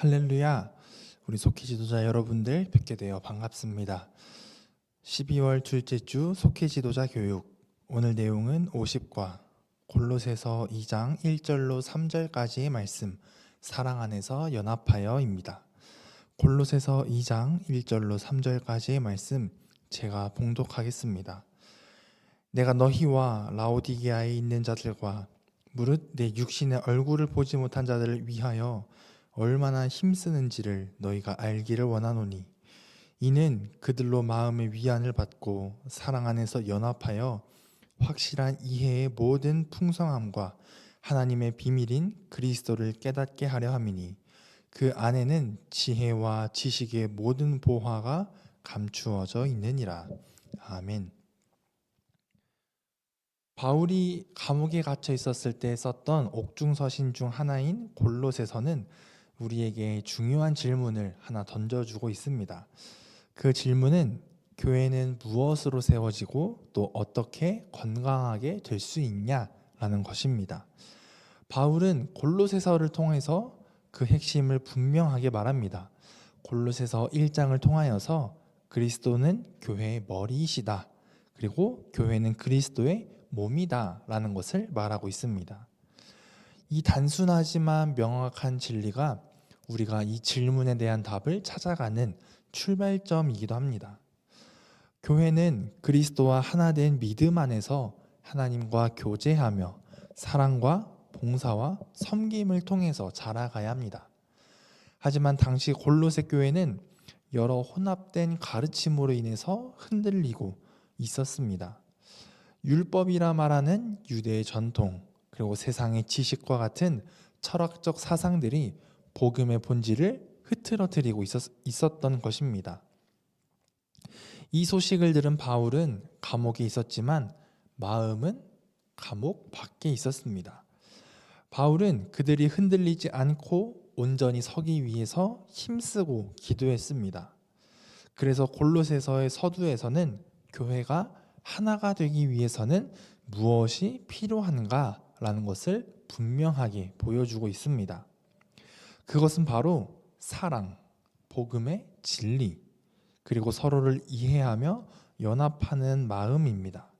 할렐루야. 우리 속히 지도자 여러분들 뵙게 되어 반갑습니다. 12월 둘째 주 속히 지도자 교육. 오늘 내용은 50과 골로새서 2장 1절로 3절까지의 말씀 사랑 안에서 연합하여입니다. 골로새서 2장 1절로 3절까지의 말씀 제가 봉독하겠습니다. 내가 너희와 라오디게아에 있는 자들과 무릇 내 육신의 얼굴을 보지 못한 자들을 위하여 얼마나 힘쓰는지를 너희가 알기를 원하노니 이는 그들로 마음의 위안을 받고 사랑 안에서 연합하여 확실한 이해의 모든 풍성함과 하나님의 비밀인 그리스도를 깨닫게 하려 함이니 그 안에는 지혜와 지식의 모든 보화가 감추어져 있느니라. 아멘. 바울이 감옥에 갇혀 있었을 때 썼던 옥중서신 중 하나인 골로새서는 우리에게 중요한 질문을 하나 던져주고 있습니다. 그 질문은 교회는 무엇으로 세워지고 또 어떻게 건강하게 될 수 있냐라는 것입니다. 바울은 골로새서를 통해서 그 핵심을 분명하게 말합니다. 골로새서 1장을 통하여서 그리스도는 교회의 머리이시다. 그리고 교회는 그리스도의 몸이다라는 것을 말하고 있습니다. 이 단순하지만 명확한 진리가 우리가 이 질문에 대한 답을 찾아가는 출발점이기도 합니다. 교회는 그리스도와 하나 된 믿음 안에서 하나님과 교제하며 사랑과 봉사와 섬김을 통해서 자라가야 합니다. 하지만 당시 골로새 교회는 여러 혼합된 가르침으로 인해서 흔들리고 있었습니다. 율법이라 말하는 유대의 전통 그리고 세상의 지식과 같은 철학적 사상들이 복음의 본질을 흐트러뜨리고 있었, 있었 던 것입니다. 이 소식을 들은 바울은 감옥에 있었지만 마음은 감옥 밖에 있었습니다. 바울은 그들이 흔들리지 않고 온전히 서기 위해서 힘쓰고 기도했습니다. 그래서 골로새서의 서두에서는 교회가 하나가 되기 위해서는 무엇이 필요한가라는 것을 분명하게 보여주고 있습니다. 그것은 바로 사랑, 복음의 진리, 그리고 서로를 이해하며 연합하는 마음입니다.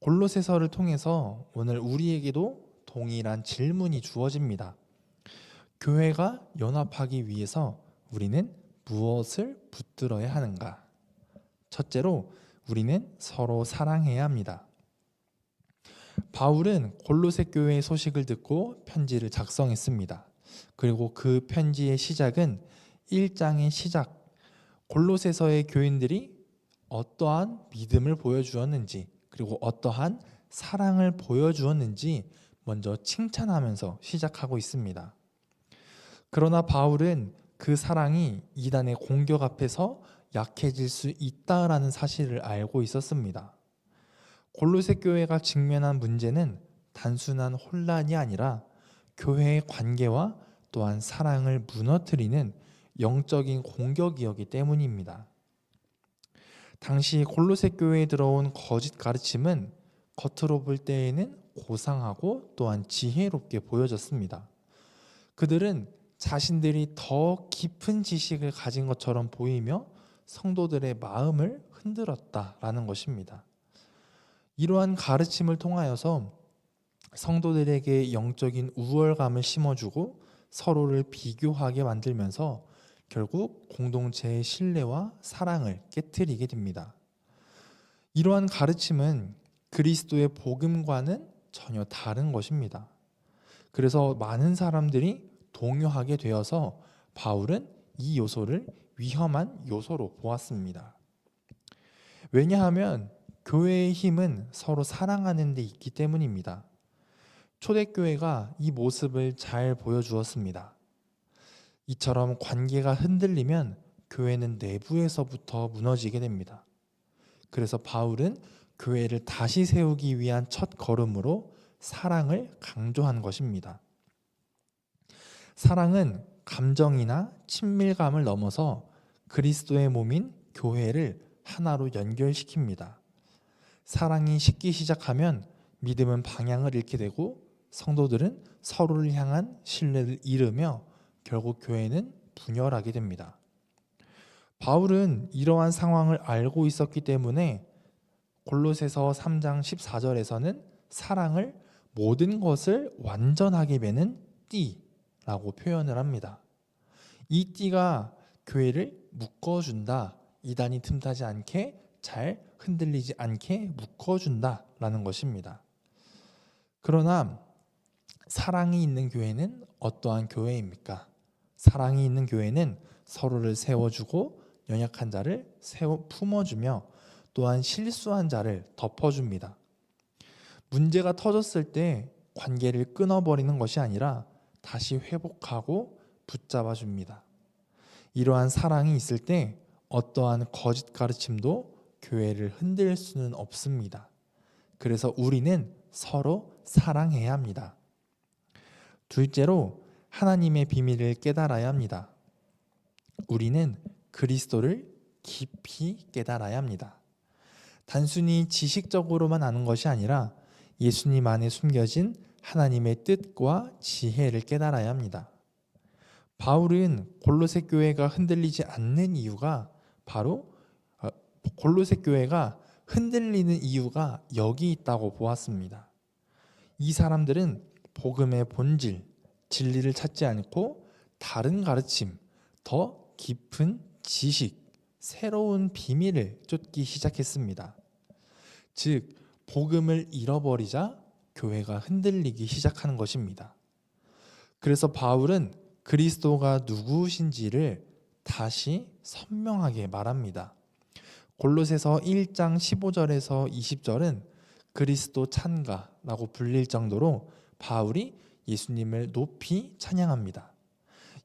골로새서를 통해서 오늘 우리에게도 동일한 질문이 주어집니다. 교회가 연합하기 위해서 우리는 무엇을 붙들어야 하는가? 첫째로 우리는 서로 사랑해야 합니다. 바울은 골로새 교회의 소식을 듣고 편지를 작성했습니다. 그리고 그 편지의 시작은 1장의 시작 골로새서의 교인들이 어떠한 믿음을 보여주었는지 그리고 어떠한 사랑을 보여주었는지 먼저 칭찬하면서 시작하고 있습니다. 그러나 바울은 그 사랑이 이단의 공격 앞에서 약해질 수 있다라는 사실을 알고 있었습니다. 골로새 교회가 직면한 문제는 단순한 혼란이 아니라 교회의 관계와 또한 사랑을 무너뜨리는 영적인 공격이었기 때문입니다. 당시 골로새 교회에 들어온 거짓 가르침은 겉으로 볼 때에는 고상하고 또한 지혜롭게 보여졌습니다. 그들은 자신들이 더 깊은 지식을 가진 것처럼 보이며 성도들의 마음을 흔들었다라는 것입니다. 이러한 가르침을 통하여서 성도들에게 영적인 우월감을 심어주고 서로를 비교하게 만들면서 결국 공동체의 신뢰와 사랑을 깨뜨리게 됩니다. 이러한 가르침은 그리스도의 복음과는 전혀 다른 것입니다. 그래서 많은 사람들이 동요하게 되어서 바울은 이 요소를 위험한 요소로 보았습니다. 왜냐하면 교회의 힘은 서로 사랑하는 데 있기 때문입니다. 초대교회가 이 모습을 잘 보여주었습니다. 이처럼 관계가 흔들리면 교회는 내부에서부터 무너지게 됩니다. 그래서 바울은 교회를 다시 세우기 위한 첫 걸음으로 사랑을 강조한 것입니다. 사랑은 감정이나 친밀감을 넘어서 그리스도의 몸인 교회를 하나로 연결시킵니다. 사랑이 식기 시작하면 믿음은 방향을 잃게 되고 성도들은 서로를 향한 신뢰를 잃으며 결국 교회는 분열하게 됩니다. 바울은 이러한 상황을 알고 있었기 때문에 골로새서 3장 14절에서는 사랑을 모든 것을 완전하게 매는 띠라고 표현을 합니다. 이 띠가 교회를 묶어준다. 이단이 틈타지 않게 잘 흔들리지 않게 묶어준다라는 것입니다. 그러나 사랑이 있는 교회는 어떠한 교회입니까? 사랑이 있는 교회는 서로를 세워주고 연약한 자를 세워 품어주며 또한 실수한 자를 덮어줍니다. 문제가 터졌을 때 관계를 끊어버리는 것이 아니라 다시 회복하고 붙잡아 줍니다. 이러한 사랑이 있을 때 어떠한 거짓 가르침도 교회를 흔들 수는 없습니다. 그래서 우리는 서로 사랑해야 합니다. 둘째로 하나님의 비밀을 깨달아야 합니다. 우리는 그리스도를 깊이 깨달아야 합니다. 단순히 지식적으로만 아는 것이 아니라 예수님 안에 숨겨진 하나님의 뜻과 지혜를 깨달아야 합니다. 바울은 골로새 교회가 흔들리지 않는 이유가 바로 어, 골로새 교회가 흔들리는 이유가 여기 있다고 보았습니다. 이 사람들은 복음의 본질, 진리를 찾지 않고 다른 가르침, 더 깊은 지식, 새로운 비밀을 쫓기 시작했습니다. 즉, 복음을 잃어버리자 교회가 흔들리기 시작하는 것입니다. 그래서 바울은 그리스도가 누구신지를 다시 선명하게 말합니다. 골로새서 1장 15절에서 20절은 그리스도 찬가라고 불릴 정도로 바울이 예수님을 높이 찬양합니다.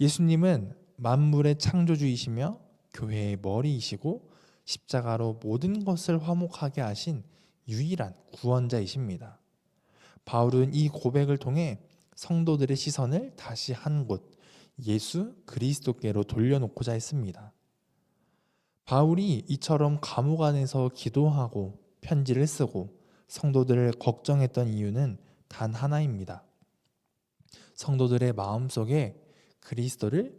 예수님은 만물의 창조주이시며 교회의 머리이시고 십자가로 모든 것을 화목하게 하신 유일한 구원자이십니다. 바울은 이 고백을 통해 성도들의 시선을 다시 한 곳 예수 그리스도께로 돌려놓고자 했습니다. 바울이 이처럼 감옥 안에서 기도하고 편지를 쓰고 성도들을 걱정했던 이유는 단 하나입니다. 성도들의 마음 속에 그리스도를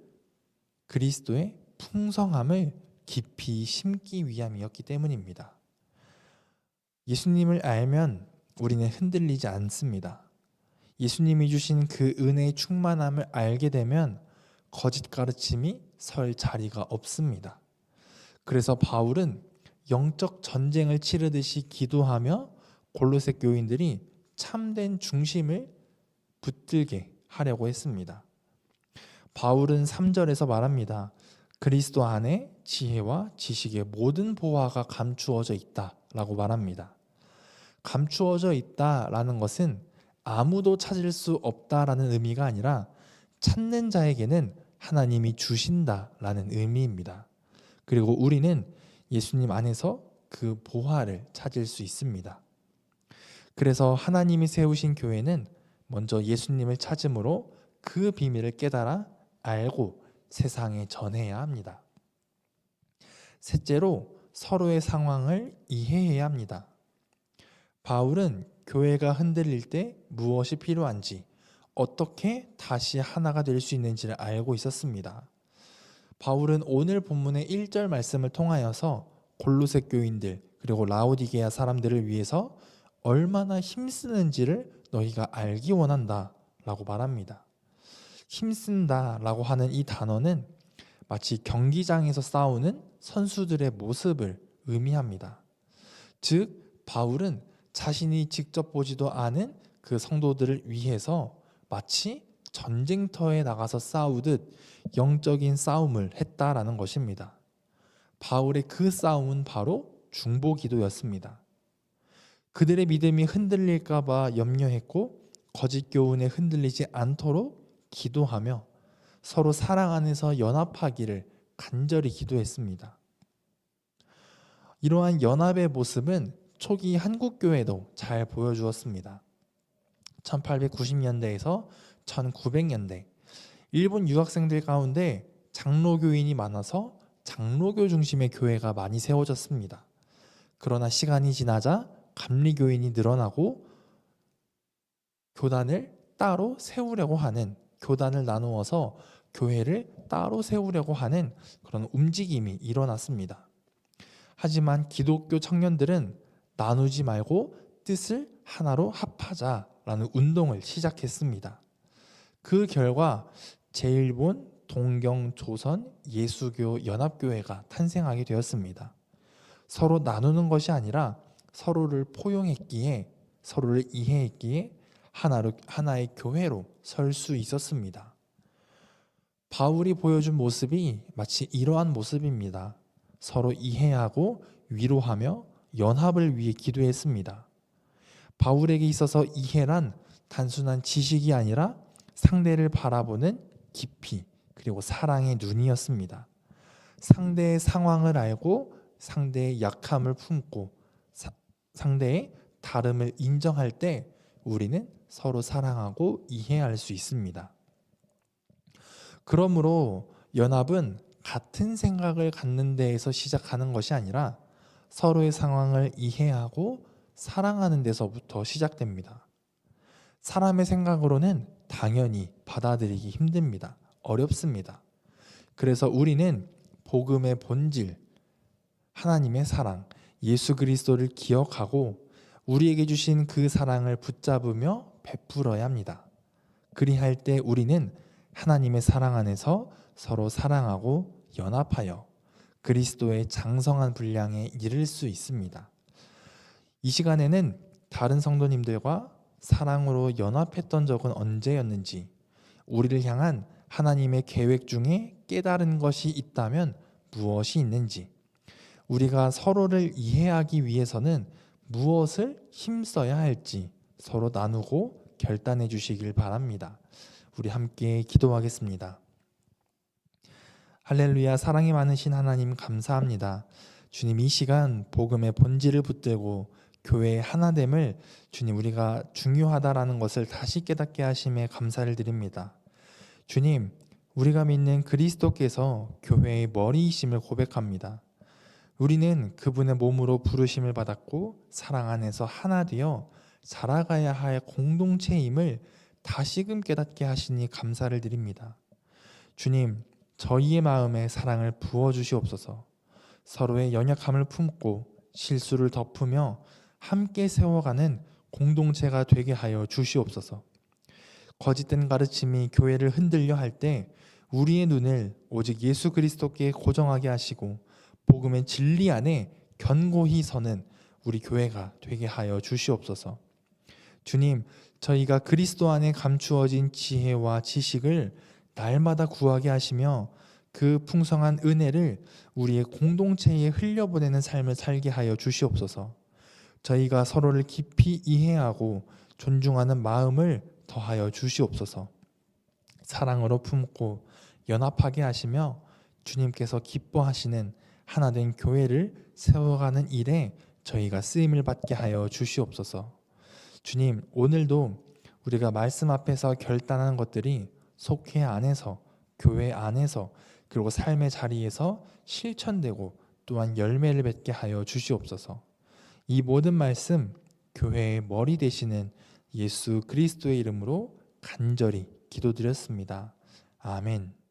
그리스도의 풍성함을 깊이 심기 위함이었기 때문입니다. 예수님을 알면 우리는 흔들리지 않습니다. 예수님이 주신 그 은혜의 충만함을 알게 되면 거짓 가르침이 설 자리가 없습니다. 그래서 바울은 영적 전쟁을 치르듯이 기도하며 골로새 교인들이 참된 중심을 붙들게 하려고 했습니다. 바울은 3절에서 말합니다. 그리스도 안에 지혜와 지식의 모든 보화가 감추어져 있다 라고 말합니다. 감추어져 있다 라는 것은 아무도 찾을 수 없다 라는 의미가 아니라 찾는 자에게는 하나님이 주신다 라는 의미입니다. 그리고 우리는 예수님 안에서 그 보화를 찾을 수 있습니다. 그래서 하나님이 세우신 교회는 먼저 예수님을 찾음으로 그 비밀을 깨달아 알고 세상에 전해야 합니다. 셋째로 서로의 상황을 이해해야 합니다. 바울은 교회가 흔들릴 때 무엇이 필요한지 어떻게 다시 하나가 될 수 있는지를 알고 있었습니다. 바울은 오늘 본문의 1절 말씀을 통하여서 골로새 교인들 그리고 라오디게아 사람들을 위해서 얼마나 힘쓰는지를 너희가 알기 원한다 라고 말합니다. 힘쓴다 라고 하는 이 단어는 마치 경기장에서 싸우는 선수들의 모습을 의미합니다. 즉 바울은 자신이 직접 보지도 않은 그 성도들을 위해서 마치 전쟁터에 나가서 싸우듯 영적인 싸움을 했다라는 것입니다. 바울의 그 싸움은 바로 중보 기도였습니다. 그들의 믿음이 흔들릴까봐 염려했고 거짓 교훈에 흔들리지 않도록 기도하며 서로 사랑 안에서 연합하기를 간절히 기도했습니다. 이러한 연합의 모습은 초기 한국 교회도 잘 보여주었습니다. 1890년대에서 1900년대 일본 유학생들 가운데 장로교인이 많아서 장로교 중심의 교회가 많이 세워졌습니다. 그러나 시간이 지나자 감리교인이 늘어나고 교단을 따로 세우려고 하는 교단을 나누어서 교회를 따로 세우려고 하는 그런 움직임이 일어났습니다. 하지만 기독교 청년들은 나누지 말고 뜻을 하나로 합하자라는 운동을 시작했습니다. 그 결과 제1본 동경 조선 예수교 연합교회가 탄생하게 되었습니다. 서로 나누는 것이 아니라 서로를 포용했기에 서로를 이해했기에 하나로, 하나의 교회로 설 수 있었습니다. 바울이 보여준 모습이 마치 이러한 모습입니다. 서로 이해하고 위로하며 연합을 위해 기도했습니다. 바울에게 있어서 이해란 단순한 지식이 아니라 상대를 바라보는 깊이 그리고 사랑의 눈이었습니다. 상대의 상황을 알고 상대의 약함을 품고 사- 상대의 다름을 인정할 때 우리는 서로 사랑하고 이해할 수 있습니다. 그러므로 연합은 같은 생각을 갖는 데에서 시작하는 것이 아니라 서로의 상황을 이해하고 사랑하는 데서부터 시작됩니다. 사람의 생각으로는 당연히 받아들이기 힘듭니다. 어렵습니다. 그래서 우리는 복음의 본질, 하나님의 사랑, 예수 그리스도를 기억하고 우리에게 주신 그 사랑을 붙잡으며 베풀어야 합니다. 그리할 때 우리는 하나님의 사랑 안에서 서로 사랑하고 연합하여 그리스도의 장성한 분량에 이를 수 있습니다. 이 시간에는 다른 성도님들과 사랑으로 연합했던 적은 언제였는지, 우리를 향한 하나님의 계획 중에 깨달은 것이 있다면 무엇이 있는지, 우리가 서로를 이해하기 위해서는 무엇을 힘써야 할지 서로 나누고 결단해 주시길 바랍니다. 우리 함께 기도하겠습니다. 할렐루야 사랑이 많으신 하나님 감사합니다. 주님 이 시간 복음의 본질을 붙들고 교회의 하나됨을 주님 우리가 중요하다라는 것을 다시 깨닫게 하심에 감사를 드립니다. 주님 우리가 믿는 그리스도께서 교회의 머리이심을 고백합니다. 우리는 그분의 몸으로 부르심을 받았고 사랑 안에서 하나 되어 자라가야 할 공동체임을 다시금 깨닫게 하시니 감사를 드립니다. 주님, 저희의 마음에 사랑을 부어 주시옵소서. 서로의 연약함을 품고 실수를 덮으며 함께 세워가는 공동체가 되게 하여 주시옵소서. 거짓된 가르침이 교회를 흔들려 할 때 우리의 눈을 오직 예수 그리스도께 고정하게 하시고 복음의 진리 안에 견고히 서는 우리 교회가 되게 하여 주시옵소서. 주님, 저희가 그리스도 안에 감추어진 지혜와 지식을 날마다 구하게 하시며 그 풍성한 은혜를 우리의 공동체에 흘려보내는 삶을 살게 하여 주시옵소서. 저희가 서로를 깊이 이해하고 존중하는 마음을 더하여 주시옵소서. 사랑으로 품고 연합하게 하시며 주님께서 기뻐하시는 하나 된 교회를 세워가는 일에 저희가 쓰임을 받게 하여 주시옵소서. 주님, 오늘도 우리가 말씀 앞에서 결단하는 것들이 속회 안에서, 교회 안에서, 그리고 삶의 자리에서 실천되고 또한 열매를 맺게 하여 주시옵소서. 이 모든 말씀 교회의 머리 되시는 예수 그리스도의 이름으로 간절히 기도드렸습니다. 아멘.